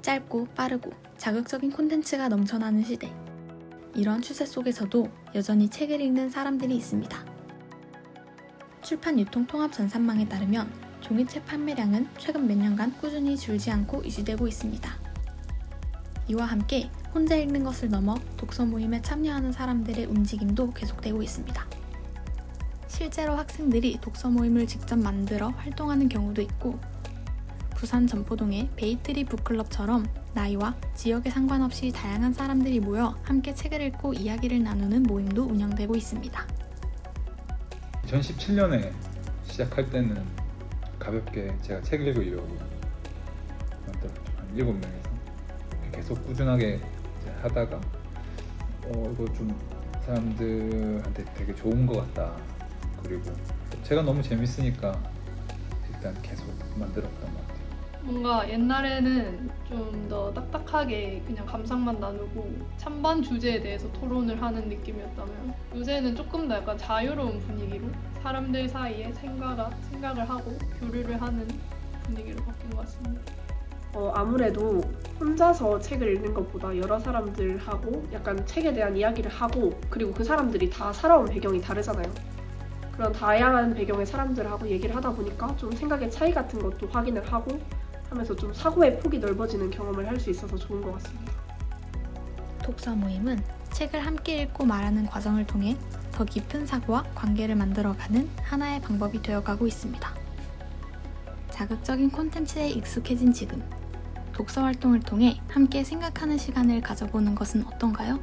짧고 빠르고 자극적인 콘텐츠가 넘쳐나는 시대. 이런 추세 속에서도 여전히 책을 읽는 사람들이 있습니다. 출판 유통 통합 전산망에 따르면 종이책 판매량은 최근 몇 년간 꾸준히 줄지 않고 유지되고 있습니다. 이와 함께 혼자 읽는 것을 넘어 독서 모임에 참여하는 사람들의 움직임도 계속되고 있습니다. 실제로 학생들이 독서 모임을 직접 만들어 활동하는 경우도 있고 부산 전포동의 베이트리 북클럽처럼 나이와 지역에 상관없이 다양한 사람들이 모여 함께 책을 읽고 이야기를 나누는 모임도 운영되고 있습니다. 2017년에 시작할 때는 가볍게 제가 책 읽으려고. 한 7명이서 계속 꾸준하게 하다가 어 이거 좀 사람들한테 되게 좋은 것 같다. 그리고 제가 너무 재밌으니까 일단 계속 만들었던 것 같아요. 뭔가 옛날에는 좀 더 딱딱하게 그냥 감상만 나누고 찬반 주제에 대해서 토론을 하는 느낌이었다면 요새는 조금 더 약간 자유로운 분위기로 사람들 사이에 생각을, 생각을 하고 교류를 하는 분위기로 바뀐 것 같습니다. 어, 아무래도 혼자서 책을 읽는 것보다 여러 사람들하고 약간 책에 대한 이야기를 하고 그리고 그 사람들이 다 살아온 배경이 다르잖아요. 그런 다양한 배경의 사람들하고 얘기를 하다 보니까 좀 생각의 차이 같은 것도 확인을 하고 하면서 좀 사고의 폭이 넓어지는 경험을 할 수 있어서 좋은 것 같습니다. 독서 모임은 책을 함께 읽고 말하는 과정을 통해 더 깊은 사고와 관계를 만들어가는 하나의 방법이 되어가고 있습니다. 자극적인 콘텐츠에 익숙해진 지금 독서 활동을 통해 함께 생각하는 시간을 가져보는 것은 어떤가요?